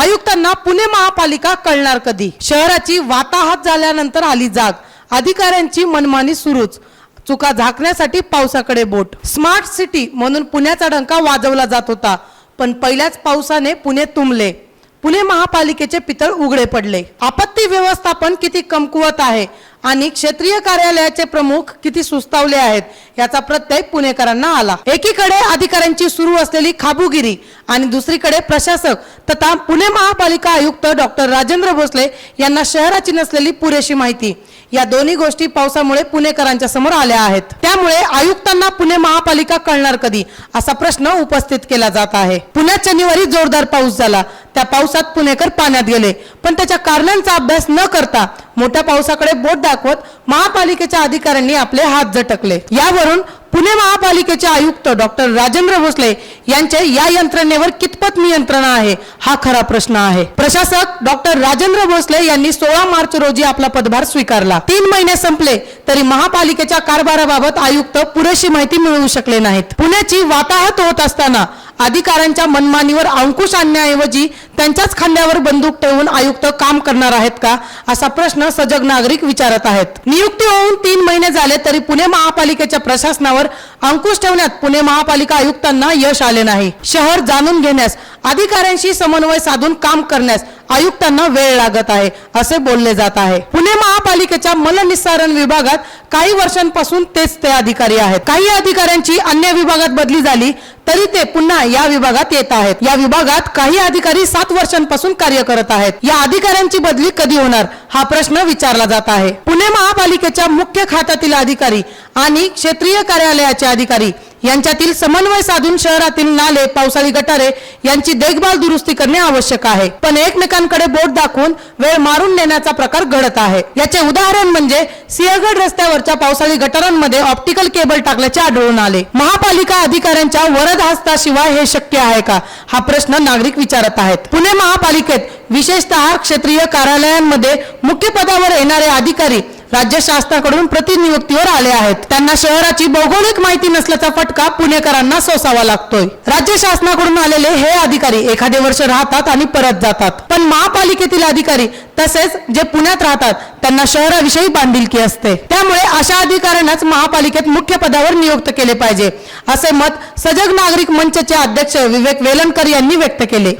आयुक्तांना पुणे महापालिका कळणार कधी? शहराची वाताहात झाल्यानंतर आली जाग. अधिकाऱ्यांची मनमानी सुरूच. चुका झाकण्यासाठी पावसाकडे बोट. स्मार्ट सिटी म्हणून पुण्याचा डंका वाजवला जात होता. पण पहिल्याच पावसाने पुणे तुंबले. पुणे महापालिकेचे पितळ उघडे पडले. आपत्ती व्यवस्थापन किती कमकुवत आहे आणि क्षेत्रीय कार्यालयाचे प्रमुख किती सुस्तावले आहेत याचा प्रत्यय पुणेकरांना आला. एकीकडे अधिकाऱ्यांची सुरू असलेली खाबुगिरी आणि दुसरीकडे प्रशासक तथा पुणे महापालिका आयुक्त डॉक्टर राजेंद्र भोसले यांना शहराची नसलेली पुरेशी माहिती. या दोन्ही गोष्टी पावसामुळे पुणेकरांच्या समोर आल्या आहेत. त्यामुळे आयुक्तांना पुणे महापालिका कळणार कधी असा प्रश्न उपस्थित केला जात आहे. पुण्यात शनिवारी जोरदार पाऊस झाला. त्या पावसात पुणेकर पाण्यात गेले. पण त्याच्या कारणांचा अभ्यास न करता मोठ्या पावसाकडे बोट दाखवत महापालिकेच्या अधिकाऱ्यांनी आपले हात झटकले. यावरून पुणे महापालिकेचे आयुक्त डॉक्टर राजेंद्र भोसले यांचे या यंत्रणेवर कितपत नियंत्रण आहे हा खरा प्रश्न आहे. प्रशासक डॉक्टर राजेंद्र भोसले यांनी सोळा मार्च रोजी आपला पदभार स्वीकारला. तीन महिने संपले तरी महापालिकेच्या कारभाराबाबत आयुक्त पुरेशी माहिती मिळवू शकले नाहीत. पुण्याची वाताहत होत असताना अधिकाऱ्यांच्या मनमानीवर अंकुश आणण्याऐवजी त्यांच्याच खांद्यावर बंदूक ठेवून आयुक्त काम करणार आहेत का? असा प्रश्न सजग नागरिक विचारत आहेत. नियुक्ती होऊन तीन महिने झाले तरी पुणे महापालिकेच्या प्रशासनावर अंकुश ठेवण्यात पुणे महापालिका आयुक्तांना यश आले नाही. शहर जाणून घेण्यास अधिकाऱ्यांशी समन्वय साधून काम करण्यास आयुक्तांना वेळ लागत आहे असे बोलले जात आहे. पुणे महापालिकेच्या मलनिस्सारण विभागात काही वर्षांपासून तेच ते अधिकारी आहेत. काही अधिकाऱ्यांची अन्य विभागात बदली झाली तरी ते पुन्हा या विभागात येत आहेत. या विभागात काही अधिकारी सात वर्षांपासून कार्य करत आहेत. या अधिकाऱ्यांची बदली कधी होणार? हा प्रश्न विचारला जात आहे. पुणे महापालिकेच्या मुख्य खात्यातील अधिकारी आणि क्षेत्रीय कार्यालयाचे अधिकारी यांच्यातील समन्वय साधून शहरातील नाले पावसाळी गटारे यांची देखभाल दुरुस्ती करणे आवश्यक आहे. पण एकमेकांकडे बोट दाखवून वेळ मारून नेण्याचा प्रकार घडत आहे. याचे उदाहरण म्हणजे सिंहगड रस्त्यावरच्या पावसाळी गटारांमध्ये ऑप्टिकल केबल टाकल्याचे आढळून आले. महापालिका अधिकाऱ्यांच्या वरद हस्ताशिवाय हे शक्य आहे का? हा प्रश्न नागरिक विचारत आहेत. पुणे महापालिकेत विशेषतः क्षेत्रीय कार्यालयांमध्ये मुख्य पदावर येणारे अधिकारी राज्य शासनाकडून प्रतिनियुक्तीवर आले आहेत. त्यांना शहराची भौगोलिक माहिती नसल्याचा फटका पुणेकरांना सोसावा लागतोय. राज्य शासनाकडून आलेले हे अधिकारी एखादे वर्ष राहतात आणि परत जातात. पण महापालिकेतील अधिकारी तसेच जे पुण्यात राहतात त्यांना शहराविषयी बांधिलकी असते. त्यामुळे अशा अधिकाऱ्यांनाच महापालिकेत मुख्य पदावर नियुक्त केले पाहिजे असे मत सजग नागरिक मंचचे अध्यक्ष विवेक वेलणकर यांनी व्यक्त केले.